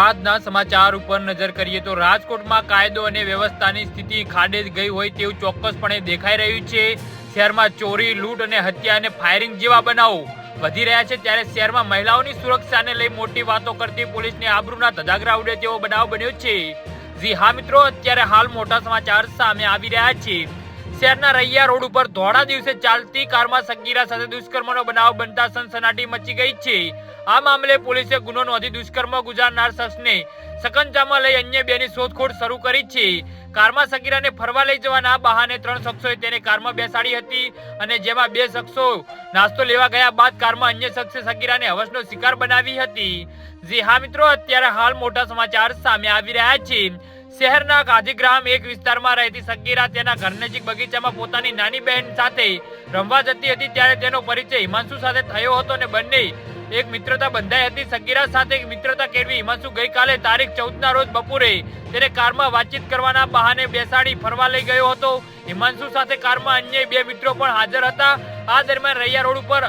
આજના સમાચાર ઉપર નજર કરીએ તો રાજકોટમાં કાયદો અને વ્યવસ્થાની સ્થિતિ ખાડે ગઈ હોય તેવું ચોક્કસપણે દેખાઈ રહ્યું છે. શહેરમાં ચોરી, લૂંટ અને હત્યા અને ફાયરિંગ જેવા બનાવો વધી રહ્યા છે. ત્યારે શહેરમાં મહિલાઓની સુરક્ષાને લઈ મોટી વાતો કરતી પોલીસને આબરૂના ધજાગરા ઉડે તેવો બનાવ બન્યો છે. જી હા મિત્રો, અત્યારે હાલ મોટા સમાચાર સામે આવી રહ્યા છે. શહેરના રૈયા રોડ ઉપર ધોળા દિવસે ચાલતી કારમાં સગીરા સાથે દુષ્કર્મનો બનાવ બનતા સનસનાટી મચી ગઈ છે. આ મામલે પોલીસે ગુનો નોંધી દુષ્કર્મ ગુજારનાર શખ્સને સકંજામાં લઈ અન્ય બેની શોધખોળ શરૂ કરી છે. કારમાં સગીરાને ફરવા લઈ જવાના બહાને ત્રણ શખ્સોએ તેને કારમાં બેસાડી હતી અને જેમાં બે શખ્સો નાસ્તો લેવા ગયા બાદ કારમાં અન્ય શખ્સે સગીરાને હવસનો શિકાર બનાવી હતી. જી હા મિત્રો, અત્યારે હાલ મોટા સમાચાર સામે આવી રહ્યા છે. શહેરના ગાંધીગ્રામ એક વિસ્તારમાં રહેતી સગીરા તેના ઘર નજીક બગીચામાં પોતાની નાની બહેન સાથે રમવા જતી હતી, ત્યારે તેનો પરિચય હિમાંશુ સાથે થયો હતો અને બંને એક મિત્રતા બંધાઈ હતી. સગીરા સાથે એક મિત્રતા કેળવી. હિમાંશુ ગઈકાલે તારીખ ચૌદ ના રોજ બપોરે તેને કારમાં વાતચીત કરવાના બહાને બેસાડી ફરવા લઈ ગયો હતો. હિમાંશુ સાથે કારમાં અન્ય બે મિત્રો પણ હાજર હતા. આ દરમિયાન રૈયા રોડ ઉપર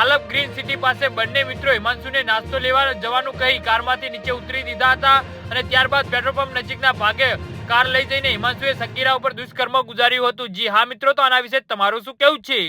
આલપ ગ્રીન સિટી પાસે બંને મિત્રો હિમાંશુને નાસ્તો લેવા જવાનું કહી કારમાંથી નીચે ઉતરી દીધા હતા અને ત્યારબાદ પેટ્રોલ પંપ નજીકના ભાગે કાર લઈ જઈને હિમાંશુએ સગીરા ઉપર દુષ્કર્મ ગુજાર્યું હતું. જી હા મિત્રો, તો આના વિશે તમારું શું કેવું છે?